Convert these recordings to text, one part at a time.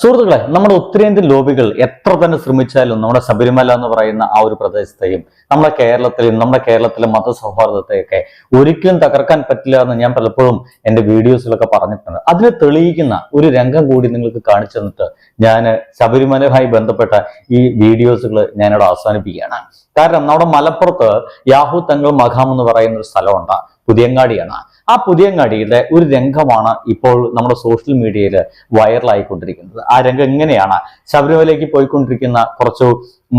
സുഹൃത്തുക്കളെ നമ്മുടെ ഉത്തരേന്ത്യൻ ലോബികൾ എത്ര തന്നെ ശ്രമിച്ചാലും നമ്മുടെ ശബരിമല എന്ന് പറയുന്ന ആ ഒരു പ്രദേശത്തെയും നമ്മുടെ കേരളത്തിലെയും നമ്മുടെ കേരളത്തിലെ മതസൗഹാർദ്ദത്തെയൊക്കെ ഒരിക്കലും തകർക്കാൻ പറ്റില്ല എന്ന് ഞാൻ പലപ്പോഴും എന്റെ വീഡിയോസിലൊക്കെ പറഞ്ഞിട്ടുണ്ട്. അതിനെ തെളിയിക്കുന്ന ഒരു രംഗം കൂടി നിങ്ങൾക്ക് കാണിച്ചു തന്നിട്ട് ഞാൻ ശബരിമലയുമായി ബന്ധപ്പെട്ട ഈ വീഡിയോസുകൾ ഞാനിവിടെ അവസാനിപ്പിക്കുകയാണ്. കാരണം നമ്മുടെ മലപ്പുറത്ത് യാഹു തങ്ങൾ മഖാം എന്ന് പറയുന്ന ഒരു സ്ഥലമുണ്ട്. പുതിയങ്ങാടിയാണ്. ആ പുതിയങ്ങാടിയുടെ ഒരു രംഗമാണ് ഇപ്പോൾ നമ്മുടെ സോഷ്യൽ മീഡിയയിൽ വൈറലായിക്കൊണ്ടിരിക്കുന്നത്. ആ രംഗം എങ്ങനെയാണ്? ശബരിമലയിലേക്ക് പോയിക്കൊണ്ടിരിക്കുന്ന കുറച്ചു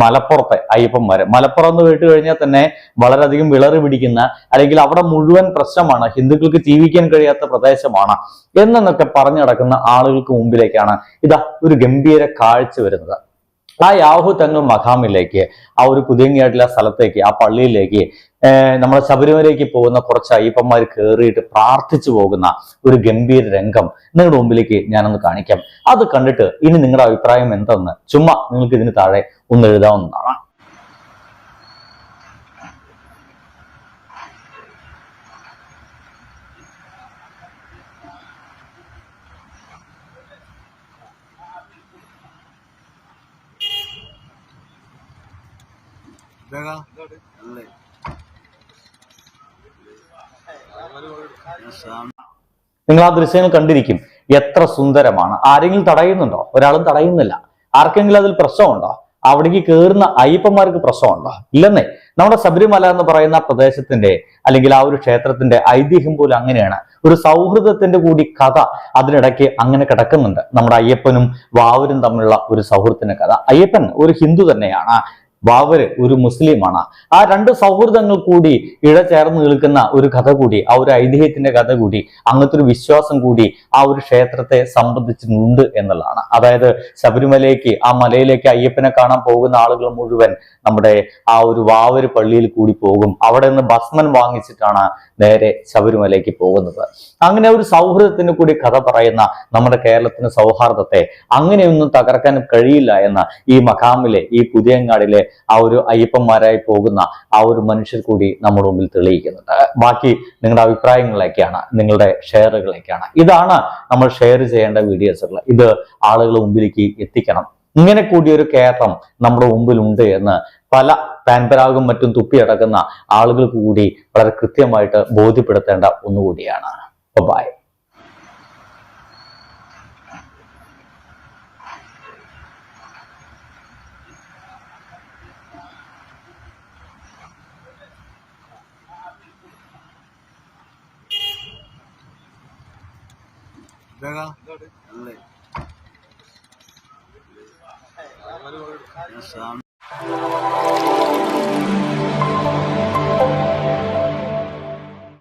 മലപ്പുറത്തെ അയ്യപ്പന്മാര്. മലപ്പുറം എന്ന് കേട്ട് കഴിഞ്ഞാൽ തന്നെ വളരെയധികം വിളറി പിടിക്കുന്ന അല്ലെങ്കിൽ അവിടെ മുഴുവൻ പ്രശ്നമാണ് ഹിന്ദുക്കൾക്ക് ജീവിക്കാൻ കഴിയാത്ത പ്രദേശമാണ് എന്നൊക്കെ പറഞ്ഞു നടക്കുന്ന ആളുകൾക്ക് മുമ്പിലേക്കാണ് ഇതാ ഒരു ഗംഭീര കാഴ്ച വരുന്നത്. ആ യാഹു തന്നു മഖാമിലേക്ക് ആ ഒരു പുതിയങ്ങായിട്ടുള്ള സ്ഥലത്തേക്ക് ആ പള്ളിയിലേക്ക് നമ്മുടെ ശബരിമലയ്ക്ക് പോകുന്ന കുറച്ച് അയ്യപ്പന്മാർ കയറിയിട്ട് പ്രാർത്ഥിച്ചു പോകുന്ന ഒരു ഗംഭീര രംഗം നിങ്ങളുടെ മുമ്പിലേക്ക് ഞാനൊന്ന് കാണിക്കാം. അത് കണ്ടിട്ട് ഇനി നിങ്ങളുടെ അഭിപ്രായം എന്തെന്ന് ചുമ്മാ നിങ്ങൾക്ക് ഇതിന് താഴെ ഒന്ന് എഴുതാവുന്നതാണ്. അല്ലേ? നിങ്ങൾ ആ ദൃശ്യങ്ങൾ കണ്ടിരിക്കും. എത്ര സുന്ദരമാണ്. ആരെങ്കിലും തടയുന്നുണ്ടോ? ഒരാളും തടയുന്നില്ല. ആർക്കെങ്കിലും അതിൽ പ്രശ്നമുണ്ടോ? അവിടേക്ക് കയറുന്ന അയ്യപ്പന്മാർക്ക് പ്രശ്നമുണ്ടോ? ഇല്ലെന്നേ. നമ്മുടെ ശബരിമല എന്ന് പറയുന്ന പ്രദേശത്തിന്റെ അല്ലെങ്കിൽ ആ ഒരു ക്ഷേത്രത്തിന്റെ ഐതിഹ്യം പോലും അങ്ങനെയാണ്. ഒരു സൗഹൃദത്തിന്റെ കൂടി കഥ അതിനിടയ്ക്ക് അങ്ങനെ കിടക്കുന്നുണ്ട്. നമ്മുടെ അയ്യപ്പനും വാവരും തമ്മിലുള്ള ഒരു സൗഹൃദത്തിന്റെ കഥ. അയ്യപ്പൻ ഒരു ഹിന്ദു തന്നെയാണ്. വാവര് ഒരു മുസ്ലിമാണ്. ആ രണ്ട് സൗഹൃദങ്ങൾ കൂടി ഇഴചേർന്ന് നിൽക്കുന്ന ഒരു കഥ കൂടി ആ ഒരു ഐതിഹ്യത്തിന്റെ കഥ കൂടി അങ്ങനത്തെ ഒരു വിശ്വാസം കൂടി ആ ഒരു ക്ഷേത്രത്തെ സംബന്ധിച്ചിട്ടുണ്ട് എന്നുള്ളതാണ്. അതായത് ശബരിമലയ്ക്ക് ആ മലയിലേക്ക് അയ്യപ്പനെ കാണാൻ പോകുന്ന ആളുകൾ മുഴുവൻ നമ്മുടെ ആ ഒരു വാവര് പള്ളിയിൽ കൂടി പോകും. അവിടെ നിന്ന് ഭസ്മൻ വാങ്ങിച്ചിട്ടാണ് നേരെ ശബരിമലയ്ക്ക് പോകുന്നത്. അങ്ങനെ ഒരു സൗഹൃദത്തിന് കൂടി കഥ പറയുന്ന നമ്മുടെ കേരളത്തിന്റെ സൗഹാർദ്ദത്തെ അങ്ങനെയൊന്നും തകർക്കാൻ കഴിയില്ല എന്ന് ഈ മഖാമിലെ ഈ പുതിയങ്ങാടിലെ ആ ഒരു അയ്യപ്പന്മാരായി പോകുന്ന ആ ഒരു മനുഷ്യർ കൂടി നമ്മുടെ മുമ്പിൽ തെളിയിക്കുന്നുണ്ട്. ബാക്കി നിങ്ങളുടെ അഭിപ്രായങ്ങളിലേക്കാണ് നിങ്ങളുടെ ഷെയറുകളിലേക്കാണ് ഇതാണ് നമ്മൾ ഷെയർ ചെയ്യേണ്ട വീഡിയോസുകൾ. ഇത് ആളുകളുടെ മുമ്പിലേക്ക് എത്തിക്കണം. ഇങ്ങനെ കൂടിയൊരു കേരളം നമ്മുടെ മുമ്പിലുണ്ട് എന്ന് പല പാൻപരാഗും മറ്റും തുപ്പിയടക്കുന്ന ആളുകൾക്ക് കൂടി വളരെ കൃത്യമായിട്ട് ബോധ്യപ്പെടുത്തേണ്ട ഒന്നുകൂടിയാണ്. ബൈ ഇതാ. അല്ലേ? സ്വാമി